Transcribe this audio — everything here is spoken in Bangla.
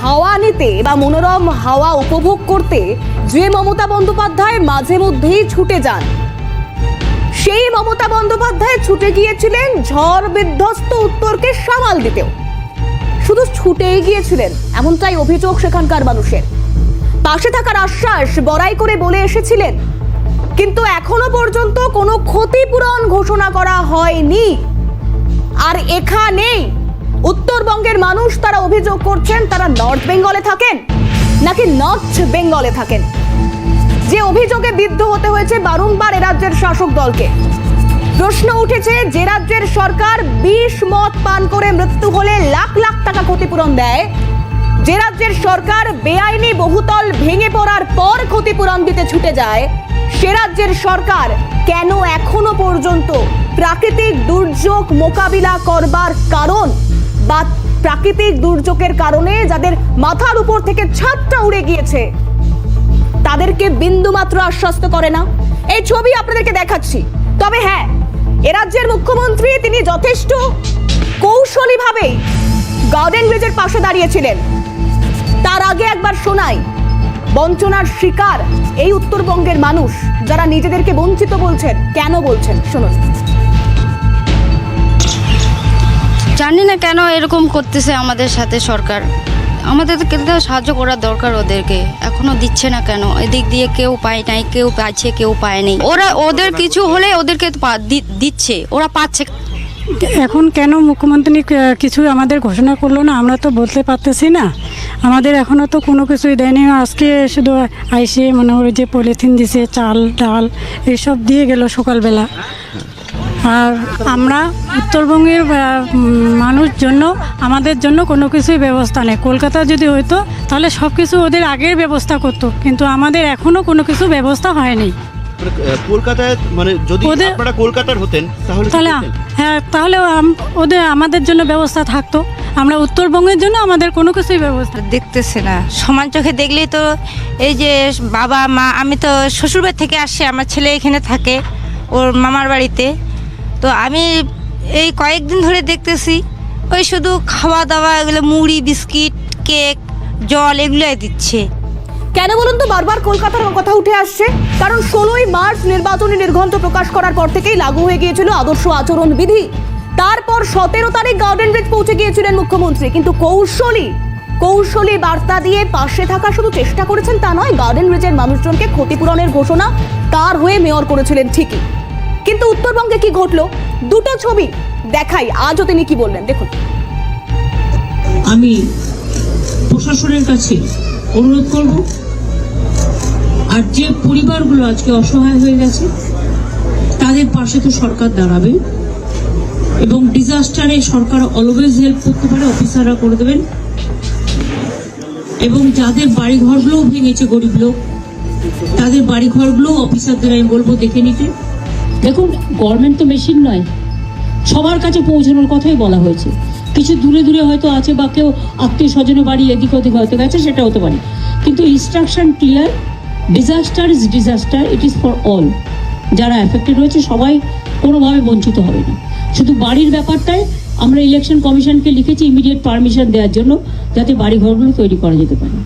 হাওয়া নিতে বা মনোরম হাওয়া উপভোগ করতে যে মমতা বন্দ্যোপাধ্যায় মাঝে মধ্যেই ছুটে যান। সেই মমতা বন্দ্যোপাধ্যায় ছুটে গিয়েছিলেন ঝড় বিধ্বস্ত উত্তরকে সামাল দিতেও। শুধু ছুটেই গিয়েছিলেন, এমনটাই অভিযোগ সেখানকার মানুষের। পাশে থাকার আশ্বাস বড়াই করে বলে এসেছিলেন, কিন্তু এখনও পর্যন্ত কোনো ক্ষতিপূরণ ঘোষণা করা হয়নি। আর এখানেই উত্তরবঙ্গের মানুষ তারা অভিযোগ করছেন, তারা নর্থ বেঙ্গলে থাকেন নাকি নর্থ বেঙ্গলে থাকেন? যে অভিযোগে বিদ্ধ হতে হয়েছে বারংবার এ রাজ্যের শাসক দলকে। প্রশ্ন উঠেছে, যে রাজ্যের সরকার বিষ মদ পান করে মৃত্যু হলে লাখ লাখ টাকা ক্ষতিপূরণ দেয়, যে রাজ্যের সরকার বেআইনি বহুতল ভেঙে পড়ার পর ক্ষতিপূরণ দিতে ছুটে যায়, সে রাজ্যের সরকার কেন এখনও পর্যন্ত প্রাকৃতিক দুর্যোগ মোকাবিলা করবার কারণ বা প্রাকৃতিক দুর্যোগের কারণে যাদের মাথার উপর থেকে ছাদটা উড়ে গিয়েছে, তাদেরকে বিন্দুমাত্র আশ্বস্ত করে না। এই ছবি আপনাদেরকে দেখাচ্ছি। তবে হ্যাঁ এ রাজ্যের মুখ্যমন্ত্রী তিনি যথেষ্ট কৌশলীভাবেই গার্ডেন ব্রিজের পাশে দাঁড়িয়েছিলেন। তার আগে একবার শোনাই, বঞ্চনার শিকার এই উত্তরবঙ্গের মানুষ, যারা নিজেদেরকে বঞ্চিত বলছেন, কেন বলছেন? শুনুন। জানি না কেন এরকম করতেছে আমাদের সাথে সরকার। আমাদেরকে তো সাহায্য করার দরকার ওদেরকে। এখনও দিচ্ছে না কেন? এদিক দিয়ে কেউ পায় নাই, কেউ পাচ্ছে, কেউ পায় পায়নি ওরা, ওদের কিছু হলে ওদেরকে দিচ্ছে। ওরা পাচ্ছে। এখন কেন মুখ্যমন্ত্রী কিছু আমাদের ঘোষণা করল না? আমরা তো বলতে পারতেছি না। আমাদের এখনও তো কোনো কিছুই দেয়নি। আজকে শুধু আইসে মনে হয় যে পলিথিন দিছে, চাল, ডাল, এইসব দিয়ে গেল সকালবেলা। আর আমরা উত্তরবঙ্গের মানুষ জন্য আমাদের জন্য কোনো কিছুই ব্যবস্থা নেই। কলকাতা যদি হইতো তাহলে সব কিছু ওদের আগের ব্যবস্থা করতো কিন্তু আমাদের এখনও কোনো কিছু ব্যবস্থা হয়নি। মানে, কলকাতায় মানে যদি ওদের- আপনারা কলকাতার হতেন তাহলে তাহলে হ্যাঁ তাহলে ওদের আমাদের জন্য ব্যবস্থা থাকতো। আমরা উত্তরবঙ্গের জন্য আমাদের কোনো কিছুই ব্যবস্থা দেখতেছে না। সমান চোখে দেখলেই তো এই যে বাবা মা আমি তো শ্বশুরবাড়ি থেকে আসছি আমার ছেলে এখানে থাকে ওর মামার বাড়িতে। তো আমি এই কয়েকদিন ধরে দেখতেছি, ওই শুধু খাওয়া দাওয়া এগুলো মুড়ি, বিস্কিট, কেক, জল এগুলোই দিচ্ছে। কেন বলুন তো, বারবার কলকাতার কথা উঠে আসছে? কারণ ষোলোই মার্চ নির্বাচনী নির্ঘণ্ট প্রকাশ করার পর থেকেই লাগু হয়ে গিয়েছিল আদর্শ আচরণ বিধি তারপর সতেরো তারিখ গার্ডেন ব্রিজ পৌঁছে গিয়েছিলেন মুখ্যমন্ত্রী। কিন্তু কৌশলী কৌশলী বার্তা দিয়ে পাশে থাকা শুধু চেষ্টা করেছেন তা নয়, গার্ডেন ব্রিজের মানুষজনকে ক্ষতিপূরণের ঘোষণা তার হয়ে মেয়র করেছিলেন ঠিকই। কিন্তু উত্তরবঙ্গে কি ঘটলো? দুটো ছবি দেখাই। আজও তিনি কি বললেন? দেখুন। আমি প্রশাসনের কাছে অনুরোধ করব, আর যে পরিবারগুলো আজকে অসহায় হয়ে গেছে, তাদের পাশে তো সরকার দাঁড়াবে এবং ডিজাস্টারে সরকার অলওয়েজ হেল্প করতে পারে অফিসাররা করে দেবেন। এবং যাদের বাড়ি ঘরগুলোও ভেঙেছে গরিব লোক, তাদের বাড়ি ঘরগুলো অফিসারদের আমি বলব দেখে নিতে। দেখুন গভর্নমেন্ট তো মেশিন নয়। সবার কাছে পৌঁছানোর কথাই বলা হয়েছে। কিছু দূরে দূরে হয়তো আছে বা কেউ আত্মীয় স্বজনের বাড়ি এদিক ওদিক হয়তো গেছে, সেটা হতে পারে। কিন্তু instruction clear disaster is disaster it is for all যারা অ্যাফেক্টেড হয়েছে সবাই কোনোভাবে বঞ্চিত হবে না। শুধু বাড়ির ব্যাপারটায় আমরা ইলেকশন কমিশনকে লিখেছি ইমিডিয়েট পারমিশন দেওয়ার জন্য, যাতে বাড়ি ঘরগুলো তৈরি করা যেতে পারে।